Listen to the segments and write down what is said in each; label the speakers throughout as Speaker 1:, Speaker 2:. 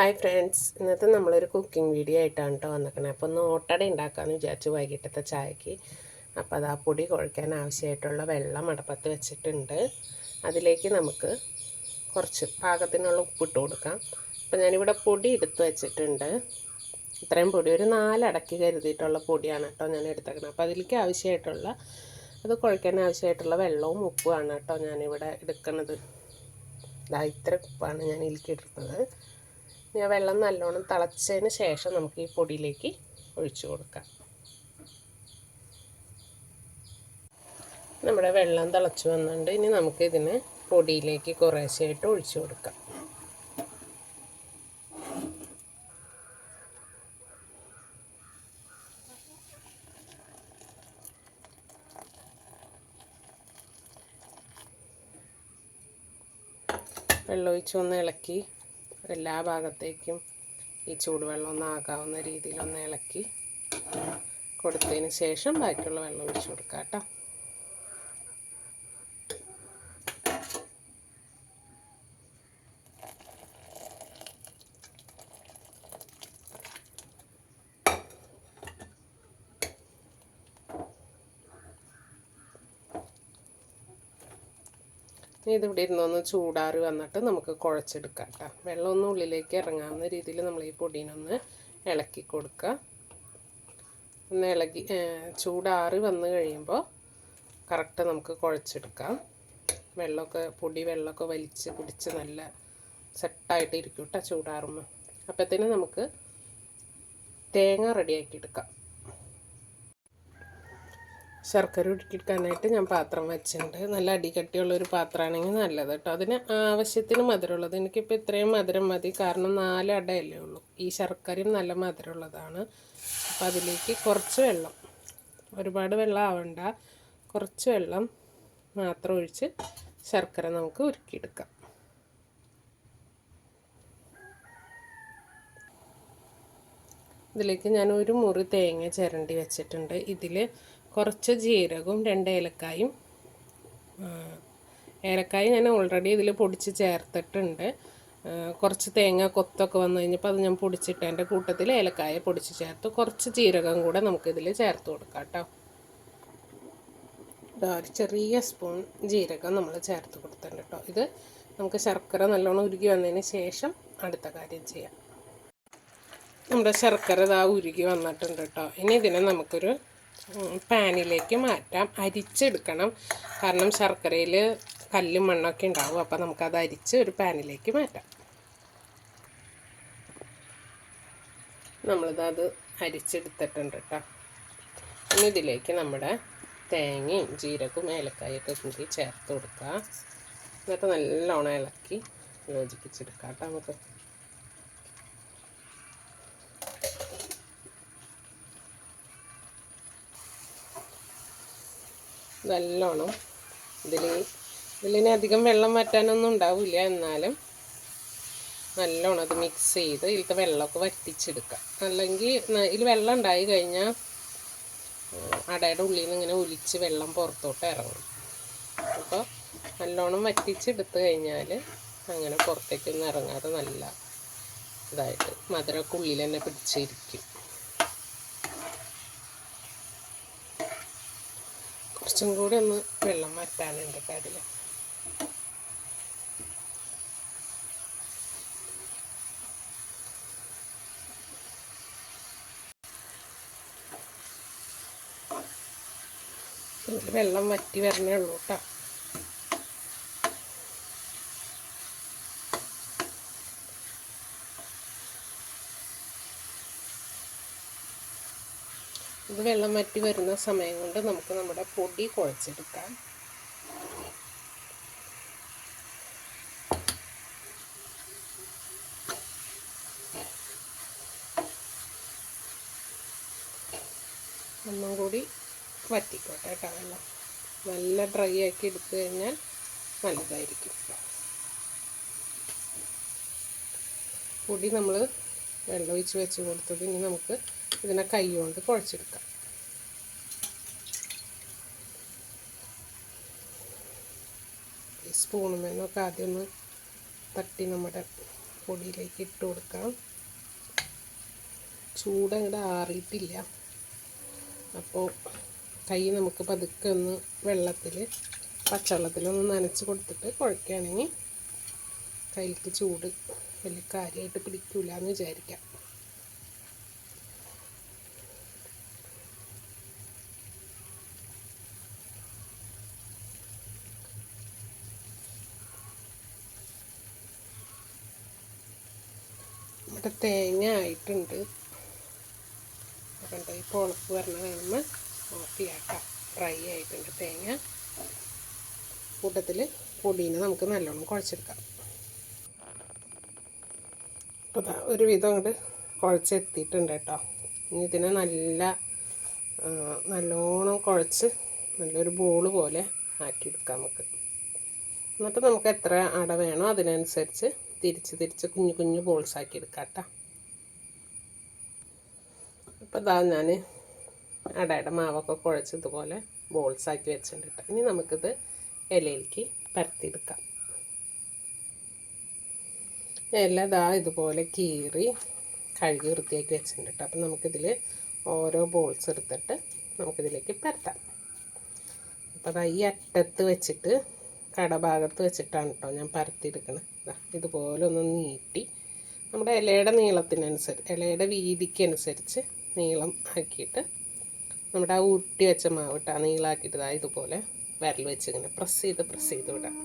Speaker 1: Hi friends. ഇന്നത്തെ നമ്മളൊരു cooking video ആയിട്ടാണ് കേട്ടോ വന്നിരിക്കണേ. അപ്പോൾ ഒന്ന് ഓട്ടട ഉണ്ടാക്കാമെന്ന് വിചാരിച്ചു വൈകിട്ടത്തെ ചായക്ക്. അപ്പോൾ അത് ആ പൊടി കുഴയ്ക്കാൻ ആവശ്യമായിട്ടുള്ള വെള്ളം അടപ്പത്ത് വെച്ചിട്ടുണ്ട്. അതിലേക്ക് നമുക്ക് കുറച്ച് പാകത്തിനുള്ള ഉപ്പിട്ട് കൊടുക്കാം. അപ്പോൾ ഞാനിവിടെ പൊടി എടുത്ത് വെച്ചിട്ടുണ്ട്. ഇത്രയും പൊടി ഒരു നാലടക്കി കരുതിയിട്ടുള്ള പൊടിയാണ് കേട്ടോ ഞാൻ എടുത്തേക്കുന്നത് അപ്പോൾ അതിലേക്ക് ആവശ്യമായിട്ടുള്ള അത് കുഴയ്ക്കാൻ ആവശ്യമായിട്ടുള്ള വെള്ളവും ഉപ്പുമാണ് കേട്ടോ ഞാനിവിടെ എടുക്കുന്നത് ഇതാ ഇത്ര ഉപ്പാണ് ഞാൻ ഇതിലേക്ക് ഇടുന്നത് വെള്ളം നല്ലോണം തിളച്ചതിന് ശേഷം നമുക്ക് ഈ പൊടിയിലേക്ക് ഒഴിച്ചു കൊടുക്കാം. നമ്മുടെ വെള്ളം തിളച്ചു വന്നിട്ടുണ്ട്. ഇനി നമുക്ക് ഇതിന് പൊടിയിലേക്ക് കുറേശ്ശെയായിട്ട് ഒഴിച്ചു കൊടുക്കാം. വെള്ളം ഒഴിച്ചൊന്ന് ഇളക്കി എല്ലാ ഭാഗത്തേക്കും ഈ ചൂടുവെള്ളം ഒന്ന് ആകാവുന്ന രീതിയിൽ ഒന്ന് ഇളക്കി കൊടുത്തതിന് ശേഷം ബാക്കിയുള്ള വെള്ളം ഒഴിച്ചു കൊടുക്കാം കേട്ടോ. ഇതിവിടെ ഇരുന്നൊന്ന് ചൂടാറ് വന്നിട്ട് നമുക്ക് കുഴച്ചെടുക്കാം കേട്ടോ. വെള്ളമൊന്നും ഉള്ളിലേക്ക് ഇറങ്ങാവുന്ന രീതിയിൽ നമ്മൾ ഈ പൊടീനൊന്ന് ഇളക്കി കൊടുക്കുക. ഒന്ന് ഇളകി ചൂടാറ് വന്നു കഴിയുമ്പോൾ കറക്റ്റ് നമുക്ക് കുഴച്ചെടുക്കാം. വെള്ളമൊക്കെ പൊടി വെള്ളമൊക്കെ വലിച്ച് പിടിച്ച് നല്ല സെറ്റായിട്ട് ഇരിക്കും കേട്ടോ ചൂടാറുമ്പോൾ. അപ്പോഴത്തേന് നമുക്ക് തേങ്ങ റെഡിയാക്കി എടുക്കാം ശർക്കര ഉരുക്കിയെടുക്കാനായിട്ട് ഞാൻ പാത്രം വെച്ചിട്ടുണ്ട്. നല്ല അടികട്ടിയുള്ളൊരു പാത്രമാണെങ്കിൽ നല്ലത് കേട്ടോ. അതിന് ആവശ്യത്തിന് മധുരമുള്ളത്. എനിക്കിപ്പോൾ ഇത്രയും മധുരം മതി. കാരണം നാല് അടയല്ലേ ഉള്ളൂ. ഈ ശർക്കരയും നല്ല മധുരമുള്ളതാണ്. അപ്പോൾ അതിലേക്ക് കുറച്ച് വെള്ളം. ഒരുപാട് വെള്ളം ആവണ്ട. കുറച്ച് വെള്ളം മാത്രം ഒഴിച്ച് ശർക്കര നമുക്ക് ഉരുക്കിയെടുക്കാം. ഇതിലേക്ക് ഞാൻ ഒരു മുറി തേങ്ങ ചിരണ്ടി വെച്ചിട്ടുണ്ട്. ഇതിൽ കുറച്ച് ജീരകവും രണ്ട് ഏലക്കായും. ഏലക്കായ ഞാൻ ഓൾറെഡി ഇതിൽ പൊടിച്ച് ചേർത്തിട്ടുണ്ട്. കുറച്ച് തേങ്ങ കൊത്തൊക്കെ വന്നു കഴിഞ്ഞപ്പോൾ അത് ഞാൻ പൊടിച്ചിട്ട് എന്റെ കൂട്ടത്തിൽ ഏലക്കായ പൊടിച്ച് ചേർത്ത്. കുറച്ച് ജീരകം കൂടെ നമുക്കിതിൽ ചേർത്ത് കൊടുക്കാം കേട്ടോ. ഒരു ചെറിയ സ്പൂൺ ജീരകം നമ്മൾ ചേർത്ത് കൊടുത്തിട്ടുണ്ട് കേട്ടോ. ഇത് നമുക്ക് ശർക്കര നല്ലോണം ഉരുകി വന്നതിന് ശേഷം അടുത്ത കാര്യം ചെയ്യാം. നമ്മുടെ ശർക്കര ഇതാ ഉരുകി വന്നിട്ടുണ്ട് കേട്ടോ. ഇനി ഇതിനെ നമുക്കൊരു പാനിലേക്ക് മാറ്റാം. അരിച്ചെടുക്കണം. കാരണം ശർക്കരയിൽ കല്ലും മണ്ണൊക്കെ ഉണ്ടാവും. അപ്പോൾ നമുക്കത് അരിച്ച് ഒരു പാനിലേക്ക് മാറ്റാം. നമ്മളിതത് അരിച്ചെടുത്തിട്ടുണ്ട് കേട്ടോ ഇനി ഇതിലേക്ക് നമ്മുടെ തേങ്ങയും ജീരകവും ഏലക്കായൊക്കെ കൂടി ചേർത്ത് കൊടുക്കുക എന്നിട്ട് നല്ലോണം ഇളക്കി യോജിപ്പിച്ചെടുക്കാം കേട്ടോ നമുക്ക്. നല്ലോണം. ഇതിൽ ഇതിലിനി അധികം വെള്ളം വറ്റാനൊന്നും ഉണ്ടാവില്ല എന്നാലും നല്ലോണം അത് മിക്സ് ചെയ്ത് ഇതിലത്തെ വെള്ളമൊക്കെ വറ്റിച്ചെടുക്കാം. അല്ലെങ്കിൽ ഇതിൽ വെള്ളം ഉണ്ടായി കഴിഞ്ഞാൽ അടയുടെ ഉള്ളിൽ നിന്ന് ഇങ്ങനെ ഒലിച്ച് വെള്ളം പുറത്തോട്ട് ഇറങ്ങും. അപ്പോൾ നല്ലോണം വറ്റിച്ചെടുത്ത് കഴിഞ്ഞാൽ അങ്ങനെ പുറത്തേക്കൊന്നും ഇറങ്ങാതെ നല്ല ഇതായിട്ട് മധുരമൊക്കെ ഉള്ളിൽ തന്നെ പിടിച്ചിരിക്കും. കുറച്ചും കൂടി ഒന്ന് വെള്ളം വറ്റാനുണ്ട് കടല. വെള്ളം വറ്റി വരണേ ഉള്ളൂ കേട്ടോ. വെള്ളം വറ്റി വരുന്ന സമയം കൊണ്ട് നമുക്ക് നമ്മുടെ പൊടി കുഴച്ചെടുക്കാം. ഒന്നും കൂടി വറ്റിക്കോട്ടെ കേട്ടോ നല്ല ഡ്രൈ ആക്കി എടുത്തു കഴിഞ്ഞാൽ നല്ലതായിരിക്കും. പൊടി നമ്മൾ വെള്ളം ഒഴിച്ച് വെച്ച് കൊടുത്തത് ഇനി നമുക്ക് ഇതിനെ കൈ കൊണ്ട് കുഴച്ചെടുക്കാം. ഈ സ്പൂണുമേനൊക്കെ ആദ്യം ഒന്ന് തട്ടി നമ്മുടെ പൊടിയിലേക്ക് ഇട്ട് കൊടുക്കാം ചൂട് ആറിയിട്ടില്ല. അപ്പോൾ കൈ നമുക്ക് പതുക്കെ ഒന്ന് വെള്ളത്തിൽ പച്ചവെള്ളത്തിലൊന്ന് നനച്ച് കൊടുത്തിട്ട് കുഴക്കുകയാണെങ്കിൽ കയ്യിലേക്ക് ചൂട് വലിയ കാര്യമായിട്ട് പിടിക്കില്ല എന്ന് വിചാരിക്കാം ഇവിടെ തേങ്ങ ആയിട്ടുണ്ട്. കണ്ടോ ഈ പൊളപ്പ് വരണ കഴിയുമ്പോൾ ഓഫ് ഡ്രൈ ആയിട്ടുണ്ട് തേങ്ങ. കൂട്ടത്തിൽ പൊടീനെ നമുക്ക് നല്ലോണം കുഴച്ചെടുക്കാം. ദാ ഒരുവിധം അങ്ങോട്ട് കുഴച്ചെത്തിയിട്ടുണ്ട് കേട്ടോ. ഇനി ഇതിനെ നല്ല നല്ലോണം കുഴച്ച് നല്ലൊരു ബോൾ പോലെ ആക്കിയെടുക്കാം നമുക്ക്. എന്നിട്ട് നമുക്ക് എത്ര അട വേണോ അതിനനുസരിച്ച് തിരിച്ച് തിരിച്ച് കുഞ്ഞു കുഞ്ഞു ബോൾസ് ആക്കി എടുക്കാം കേട്ടോ അപ്പോൾ ഇതാ ഞാൻ അടയുടെ മാവൊക്കെ കുഴച്ച് ഇതുപോലെ ബോൾസ് ആക്കി വെച്ചിട്ടുണ്ട്. കേട്ടോ ഇനി നമുക്കിത് ഇലയിലേക്ക് പരത്തിയെടുക്കാം. ഇല ഇതാ ഇതുപോലെ കീറി കഴുകി വൃത്തിയാക്കി വെച്ചിട്ടുണ്ട് കേട്ടോ അപ്പം നമുക്കിതിൽ ഓരോ ബോൾസ് എടുത്തിട്ട് നമുക്കിതിലേക്ക് പരത്താം. അപ്പോൾ അതാ ഈ അറ്റത്ത് വെച്ചിട്ട് കടഭാഗത്ത് വെച്ചിട്ടാണ് കേട്ടോ ഞാൻ പരത്തിയെടുക്കണത് ദാ ഇതുപോലെ ഒന്ന് നീട്ടി നമ്മുടെ ഇലയുടെ നീളത്തിനനുസരിച്ച് ഇലയുടെ വീതിക്കനുസരിച്ച് നീളം ആക്കിയിട്ട് നമ്മുടെ ആ ഉരുട്ടി വെച്ച മാവ് ഇട്ട് ആ നീളാക്കിയിട്ട് ഇതാ ഇതുപോലെ വിരൽ വെച്ച് ഇങ്ങനെ പ്രസ് ചെയ്ത് പ്രസ് ചെയ്ത് വിടാം.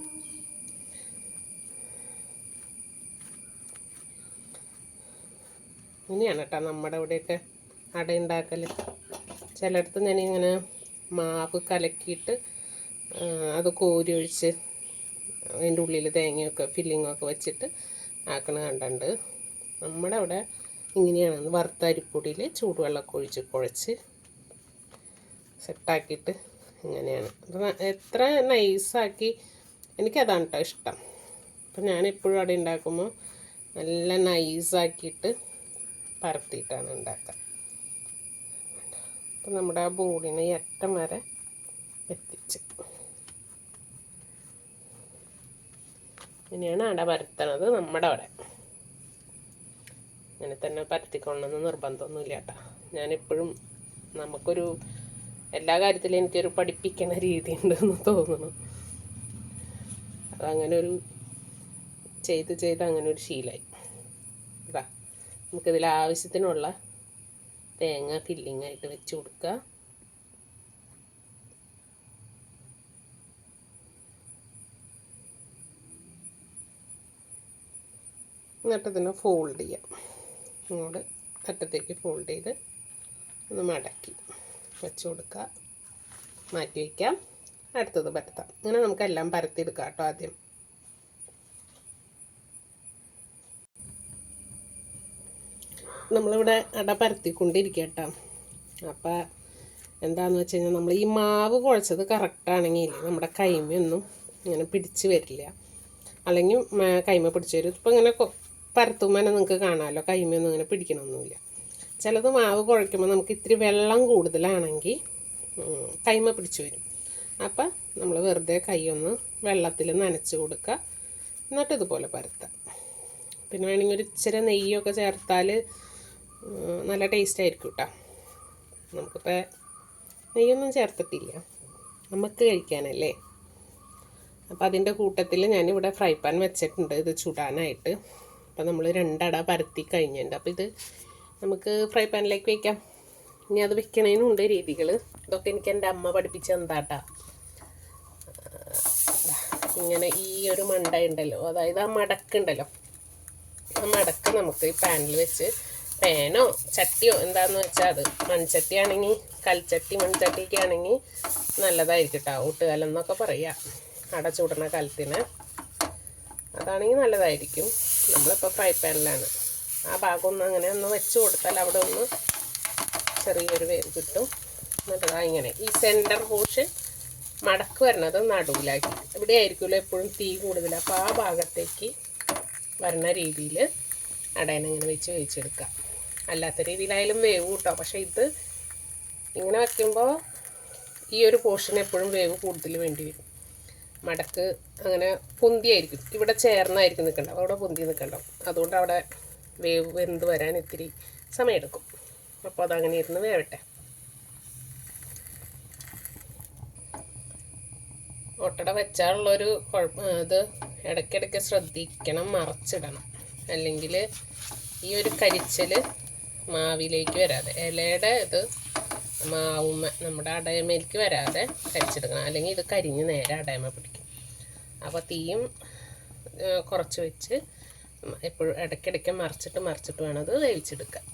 Speaker 1: ഇങ്ങനെയാണ് കേട്ടോ നമ്മുടെ ഇവിടെയൊക്കെ അട ഉണ്ടാക്കൽ ചിലയിടത്ത് ഞാനിങ്ങനെ മാവ് കലക്കിയിട്ട് അത് കോരി ഒഴിച്ച് അതിന്റെ ഉള്ളിൽ തേങ്ങയൊക്കെ ഫില്ലിങ്ങൊക്കെ വെച്ചിട്ട് ആക്കണ കണ്ടുണ്ട്. നമ്മുടെ അവിടെ ഇങ്ങനെയാണ് വറുത്ത അരിപ്പൊടിയിൽ ചൂടുവെള്ളമൊക്കെ ഒഴിച്ച് കുഴച്ച് സെറ്റാക്കിയിട്ട് ഇങ്ങനെയാണ്. എത്ര നൈസാക്കി എനിക്കതാണ് കേട്ടോ ഇഷ്ടം. അപ്പം ഞാൻ എപ്പോഴും അവിടെ ഉണ്ടാക്കുമ്പോൾ നല്ല നൈസാക്കിയിട്ട് പരത്തിയിട്ടാണ് ഉണ്ടാക്കുക. അപ്പം നമ്മുടെ ആ ബോളിനെ ഏറ്റം വരെ എത്തിച്ച്. ഇങ്ങനെയാണ് അട പരത്തണത് നമ്മുടെ അവിടെ. ഇങ്ങനെ തന്നെ പരത്തിക്കൊള്ളണമെന്ന് നിർബന്ധമൊന്നുമില്ല കേട്ടോ. ഞാനെപ്പോഴും നമുക്കൊരു എല്ലാ കാര്യത്തിലും എനിക്കൊരു പഠിപ്പിക്കണ രീതി ഉണ്ടെന്ന് തോന്നുന്നു അതങ്ങനെ ഒരു ചെയ്ത് ചെയ്ത് അങ്ങനെ ഒരു ശീലമായി ഇതാ നമുക്കിതിൽ ആവശ്യത്തിനുള്ള തേങ്ങ ഫില്ലിങ് ആയിട്ട് വെച്ച് കൊടുക്കുക എന്നിട്ട് ഇതിനെ ഫോൾഡ് ചെയ്യാം. ഇങ്ങോട്ട് അറ്റത്തേക്ക് ഫോൾഡ് ചെയ്ത് ഒന്ന് മടക്കി വെച്ച് കൊടുക്കുക. മാറ്റി വയ്ക്കാം അടുത്തത് പരത്താം. ഇങ്ങനെ നമുക്കെല്ലാം പരത്തിയെടുക്കാം കേട്ടോ ആദ്യം. നമ്മളിവിടെ അട പരത്തിക്കൊണ്ടിരിക്കുക കേട്ടോ. അപ്പോൾ എന്താണെന്ന് വെച്ച് കഴിഞ്ഞാൽ നമ്മൾ ഈ മാവ് കുഴച്ചത് കറക്റ്റാണെങ്കിൽ നമ്മുടെ കൈമയൊന്നും ഇങ്ങനെ പിടിച്ച് വരില്ല. അല്ലെങ്കിൽ കൈമ പിടിച്ച് വരും. ഇപ്പം ഇങ്ങനെ പരത്തുമ്പോൾ നിങ്ങൾക്ക് കാണാമല്ലോ കൈമയൊന്നും അങ്ങനെ പിടിക്കണമൊന്നുമില്ല. ചിലത് മാവ് കുഴയ്ക്കുമ്പോൾ നമുക്ക് ഇത്തിരി വെള്ളം കൂടുതലാണെങ്കിൽ കൈമ പിടിച്ചു വരും. അപ്പം നമ്മൾ വെറുതെ കൈ ഒന്ന് വെള്ളത്തിൽ നനച്ച് കൊടുക്കുക എന്നിട്ട് ഇതുപോലെ പരത്താം. പിന്നെ വേണമെങ്കിൽ ഒരു ഇച്ചിരി നെയ്യൊക്കെ ചേർത്താൽ നല്ല ടേസ്റ്റ് ആയിരിക്കും കേട്ടോ നമുക്കിപ്പോൾ നെയ്യൊന്നും ചേർത്തിട്ടില്ല. നമുക്ക് കഴിക്കാനല്ലേ. അപ്പോൾ അതിന്റെ കൂട്ടത്തിൽ ഞാനിവിടെ ഫ്രൈ പാൻ വെച്ചിട്ടുണ്ട്. ഇത് ചുടാനായിട്ട്. അപ്പോൾ നമ്മൾ രണ്ടട പരത്തി കഴിഞ്ഞിട്ടുണ്ട്. അപ്പോൾ ഇത് നമുക്ക് ഫ്രൈ പാനിലേക്ക് വയ്ക്കാം ഇനി അത് വെക്കണതിനുണ്ട് രീതികൾ ഇതൊക്കെ എനിക്ക് എന്റെ അമ്മ പഠിപ്പിച്ച എന്താട്ടാ ഇങ്ങനെ ഈ ഒരു മണ്ട ഉണ്ടല്ലോ. അതായത് ആ മടക്കുണ്ടല്ലോ ആ മടക്ക് നമുക്ക് ഈ പാനിൽ വെച്ച് പേനോ ചട്ടിയോ എന്താന്ന് വെച്ചാൽ അത് മൺചട്ടി ആണെങ്കിൽ കൽച്ചട്ടി മൺചട്ടിയൊക്കെ ആണെങ്കിൽ നല്ലതായിരിക്കും കേട്ടോ ഊട്ടുകാലം എന്നൊക്കെ പറയുക അട ചൂടണ കാലത്തിന്. അതാണെങ്കിൽ നല്ലതായിരിക്കും. നമ്മളിപ്പോൾ ഫ്രൈ പാനിലാണ് ആ ഭാഗം ഒന്ന് അങ്ങനെ ഒന്ന് വെച്ച് കൊടുത്താൽ അവിടെ ഒന്ന് ചെറിയൊരു വേവ് കിട്ടും. എന്നിട്ട് ഇങ്ങനെ. ഈ സെന്റർ പോർഷൻ മടക്ക് വരണത് നടുവിലാക്കി. ഇവിടെ ആയിരിക്കുമല്ലോ എപ്പോഴും തീ കൂടുതൽ. അപ്പോൾ ആ ഭാഗത്തേക്ക് വരണ രീതിയിൽ അടയനെ ഇങ്ങനെ വെച്ച് വേവിച്ചെടുക്കാം. അല്ലാത്ത രീതിയിലായാലും വേവ് കൂട്ടാം. പക്ഷേ ഇത് ഇങ്ങനെ വയ്ക്കുമ്പോൾ ഈ ഒരു പോർഷൻ എപ്പോഴും വേവ് കൂടുതൽ വേണ്ടി വരും. മടക്ക് അങ്ങനെ പൊന്തിയായിരിക്കും. ഇവിടെ ചേർന്നായിരിക്കും നിൽക്കണ്ട അവിടെ പൊന്തി നിൽക്കണ്ടാവും അതുകൊണ്ട് അവിടെ വേവ് വെന്ത് വരാൻ ഇത്തിരി സമയമെടുക്കും. അപ്പോൾ അതങ്ങനെ ഇരുന്ന് വേവട്ടെ. ഒട്ടട വെച്ചാലുള്ളൊരു കുഴപ്പം ഇത് ഇടയ്ക്കിടയ്ക്ക് ശ്രദ്ധിക്കണം മറച്ചിടണം. അല്ലെങ്കിൽ ഈ ഒരു കരിച്ചൽ മാവിലേക്ക് വരാതെ ഇലയുടെ ഇത് മാവുമ്മ നമ്മുടെ അടയമേലേക്ക് വരാതെ കരിച്ചെടുക്കണം. അല്ലെങ്കിൽ ഇത് കരിഞ്ഞ് നേരെ അടയമ പിടിക്കും. അപ്പോൾ തീയും കുറച്ച് വെച്ച് എപ്പോഴും ഇടയ്ക്കിടയ്ക്ക് മറിച്ചിട്ട് മറിച്ചിട്ട് വേണം അത് വേവിച്ചെടുക്കാൻ.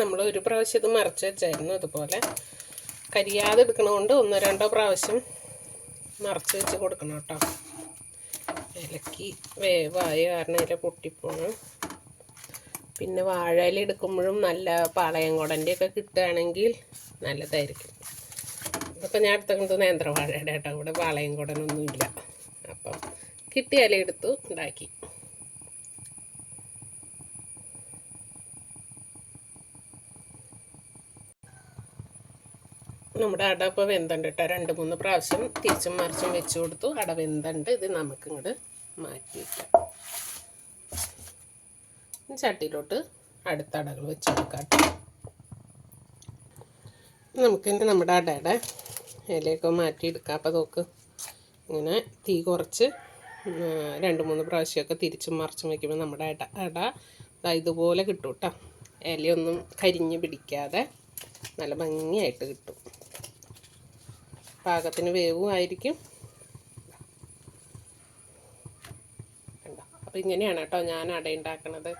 Speaker 1: നമ്മൾ ഒരു പ്രാവശ്യം ഇത് മറിച്ച് വെച്ചായിരുന്നു അതുപോലെ. കരിയാതെ എടുക്കണതുകൊണ്ട് ഒന്നോ രണ്ടോ പ്രാവശ്യം മറച്ച് വെച്ച് കൊടുക്കണം കേട്ടോ. ഇലക്കി വേവായ കാരണം ഇല പൊട്ടിപ്പോണം. പിന്നെ വാഴയില എടുക്കുമ്പോഴും നല്ല പാളയംകുടന്റെ ഒക്കെ കിട്ടുകയാണെങ്കിൽ നല്ലതായിരിക്കും. ഇതൊക്കെ ഞാൻ എടുത്തത് നേന്ത്രവാഴയുടെ കേട്ടോ ഇവിടെ പാളയംകുടനൊന്നും ഇല്ല. അപ്പം കിട്ടിയാലേ എടുത്തു ഉണ്ടാക്കി. നമ്മുടെ അട ഇപ്പോൾ വെന്തുണ്ട് കേട്ടോ. രണ്ട് മൂന്ന് പ്രാവശ്യം തിരിച്ചും മറിച്ചും വെച്ച് കൊടുത്തു. അട വെന്തുണ്ട്. ഇത് നമുക്ക് ഇങ്ങോട്ട് മാറ്റി വയ്ക്കാം ഇനി ചട്ടിയിലോട്ട് അടുത്ത അടകൾ വെച്ച് കൊടുക്കാം ഇനി നമ്മുടെ അടയുടെ ഇലയൊക്കെ മാറ്റിയെടുക്കാം. അപ്പോൾ നോക്ക് ഇങ്ങനെ തീ കുറച്ച് രണ്ട് മൂന്ന് പ്രാവശ്യമൊക്കെ തിരിച്ചും മറിച്ചും വയ്ക്കുമ്പോൾ നമ്മുടെ അട അട ഇതുപോലെ കിട്ടും കേട്ടോ. ഇലയൊന്നും കരിഞ്ഞ് പിടിക്കാതെ നല്ല ഭംഗിയായിട്ട് കിട്ടും. പാകത്തിന് വേവും ആയിരിക്കും അപ്പോൾ ഇങ്ങനെയാണ് കേട്ടോ ഞാൻ അട ഉണ്ടാക്കണത്